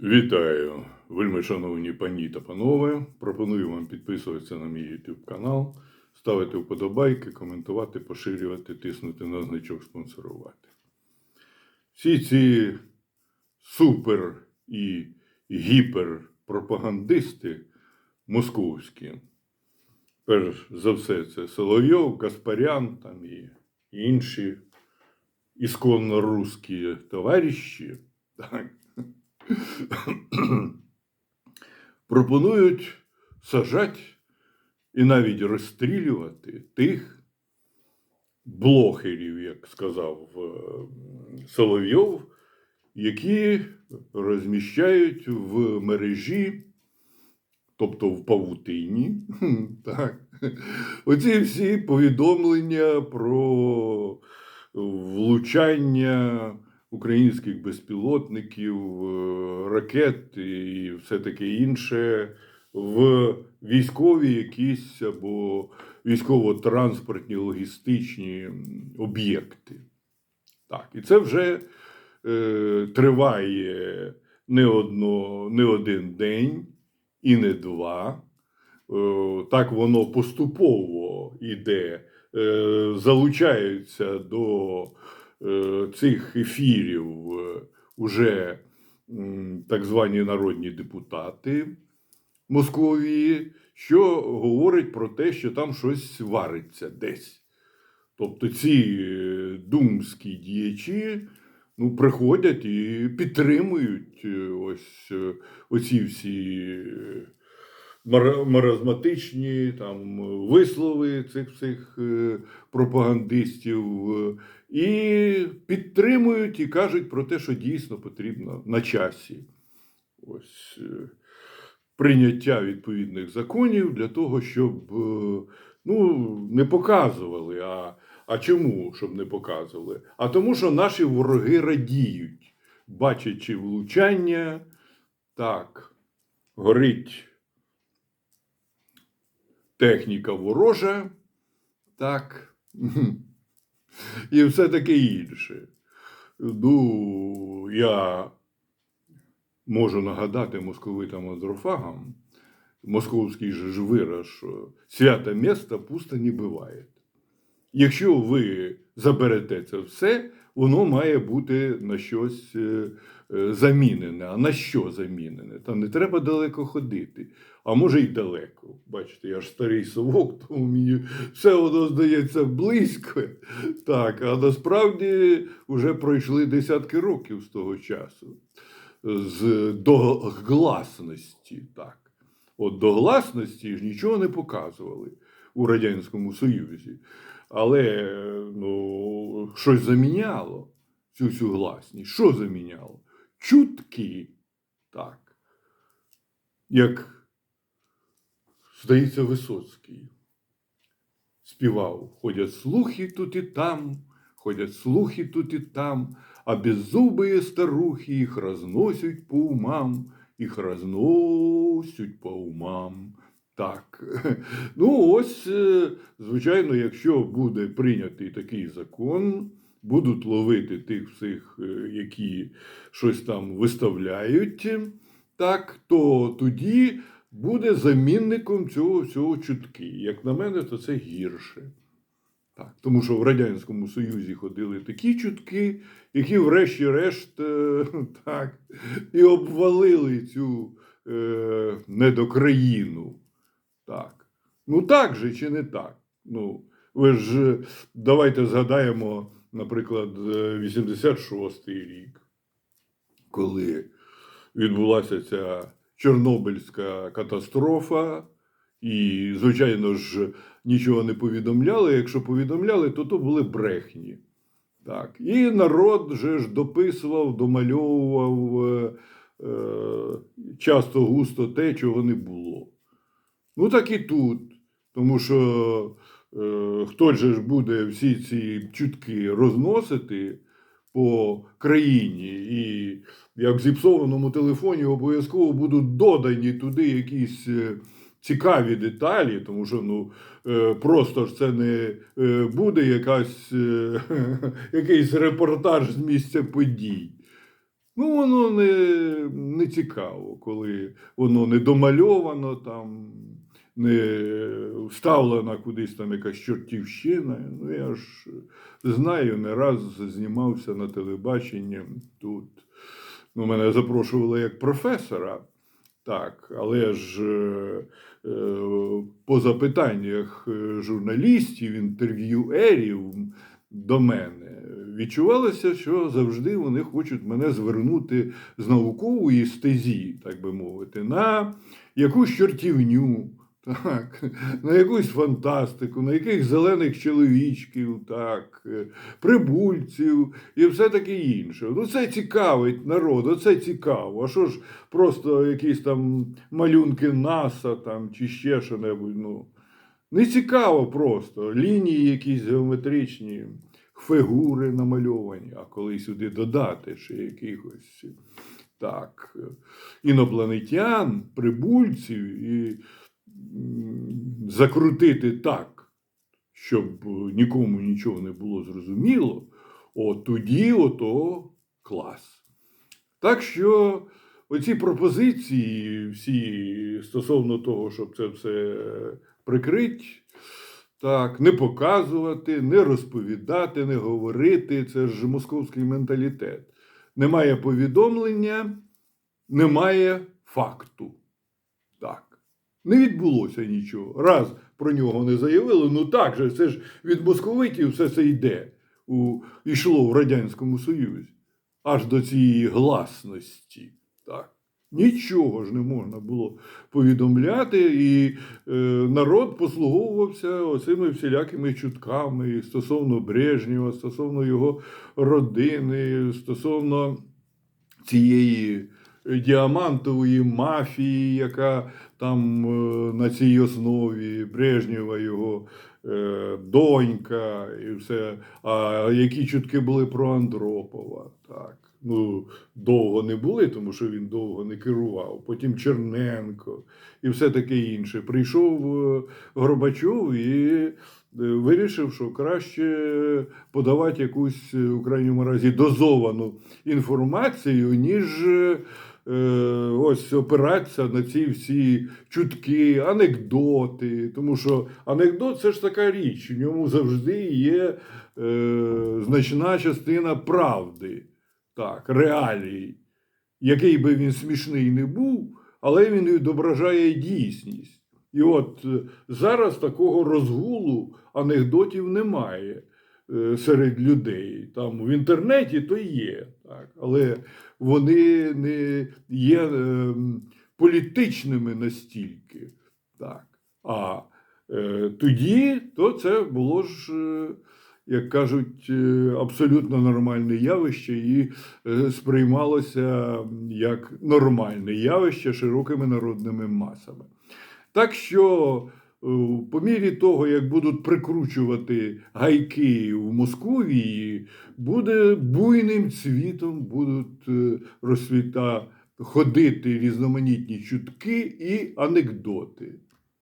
Вітаю, вельми шановні пані та панове. Пропоную вам підписуватися на мій YouTube канал, ставити вподобайки, коментувати, поширювати, тиснути на значок спонсорувати. Всі ці супер і гіперпропагандисти московські. Перш за все, це Соловйов, Каспарян там і інші ісконно русські товариші. Так пропонують сажати і навіть розстрілювати тих блохерів, як сказав е, Соловйов, які розміщають в мережі, тобто в павутині, так, оці всі повідомлення про влучання українських безпілотників, е, ракет і все таке інше в військові якісь або військово-транспортні логістичні об'єкти. Так, і це вже е, триває не, одно, не один день і не два. Е, так воно поступово йде, е, залучаються до цих ефірів е, уже так звані народні депутати Московії, що говорить про те, що там щось вариться десь. Тобто ці е, думські діячі ну, приходять і підтримують е, ось е, оці всі е, маразматичні там вислови цих всіх е, пропагандистів е, і підтримують і кажуть про те, що дійсно потрібно на часі. Ось е, прийняття відповідних законів для того, щоб ну, не показували. А, а чому щоб не показували? А тому, що наші вороги радіють, бачачи влучання, так, горить техніка ворожа, так, і все таке інше. Ну, я можу нагадати московитам андрофагам, московський же ж вираз, що святе місто пусто не буває. Якщо ви заберете це все, воно має бути на щось е, замінене. А на що замінене? Там не треба далеко ходити, а може й далеко. Бачите, я ж старий совок, тому мені все воно здається близько. Так, а насправді вже пройшли десятки років з того часу. З догласності. Так. От до гласності ж нічого не показували у Радянському Союзі. Але ну, щось заміняло цю всю гласність. Що заміняло? Чутки. Так. Як, здається, Висоцький співав: ходять слухи тут і там, ходять слухи тут і там, а беззубые старухи їх розносять по умам, їх розносять по умам. Так. Ну, ось, е, звичайно, якщо буде прийнятий такий закон, будуть ловити тих всіх, е, які щось там виставляють, так, то тоді буде замінником цього всього чутки. Як на мене, то це гірше. Так, тому що в Радянському Союзі ходили такі чутки, які, врешті-решт, е, так, і обвалили цю е, недокраїну. Так. Ну так же чи не так? Ну, ви ж е, давайте згадаємо, наприклад, е, 86-й рік, коли відбулася ця Чорнобильська катастрофа, і, звичайно ж, нічого не повідомляли. Якщо повідомляли, то то були брехні. Так. І народ же ж дописував, домальовував е, е, часто густо те, чого не було. Ну так і тут. Тому що е, хто же ж буде всі ці чутки розносити по країні, і як в зіпсованому телефоні обов'язково будуть додані туди якісь е, цікаві деталі, тому що ну, е, просто ж це не е, буде якась, е, якийсь репортаж з місця подій. Ну, воно не, не цікаво, коли воно не домальовано, там, не вставлена кудись там якась чортівщина. Ну, я ж знаю, не раз знімався на телебаченні тут. Ну, мене запрошували як професора. Так, але ж е, е, по запитаннях е, журналістів, інтерв'юерів до мене відчувалося, що завжди вони хочуть мене звернути з наукової стезі, так би мовити, на якусь чортівню, так, на якусь фантастику, на яких зелених чоловічків, так, прибульців і все таке інше. Ну, це цікавить народ, оце цікаво. А що ж просто якісь там малюнки НАСА там, чи ще що-небудь. Ну, не цікаво просто. Лінії якісь геометричні, фігури намальовані, а коли сюди додати ще якихось так, інопланетян, прибульців і закрутити так, щоб нікому нічого не було зрозуміло, от тоді ото клас. Так що оці пропозиції, всі стосовно того, щоб це все прикрить, так, не показувати, не розповідати, не говорити, це ж московський менталітет. Немає повідомлення, немає факту. Так. Не відбулося нічого. Раз про нього не заявили, ну так же, це ж від московитів все це йде. У, йшло в Радянському Союзі. Аж до цієї гласності. Так. Нічого ж не можна було повідомляти, і е, народ послуговувався оцими всілякими чутками стосовно Брежнєва, стосовно його родини, стосовно цієї діамантової мафії, яка там е, на цій основі Брежнєва, його е, донька, і все. А які чутки були про Андропова? Так. Ну, довго не були, тому що він довго не керував. Потім Черненко і все таке інше. Прийшов е, Горбачов і вирішив, що краще подавати якусь у крайньому разі дозовану інформацію, ніж ось опиратися на ці всі чутки, анекдоти. Тому що анекдот це ж така річ, в ньому завжди є е, значна частина правди, так, реалій, який би він смішний не був, але він відображає дійсність. І от е, зараз такого розгулу анекдотів немає е, серед людей. Там в інтернеті то є, так, але вони не є е, політичними настільки. Так. А е, тоді то це було ж, е, як кажуть, е, абсолютно нормальне явище і е, сприймалося як нормальне явище широкими народними масами. Так що, по мірі того, як будуть прикручувати гайки в Московії, буде буйним цвітом будуть розсвіта ходити різноманітні чутки і анекдоти.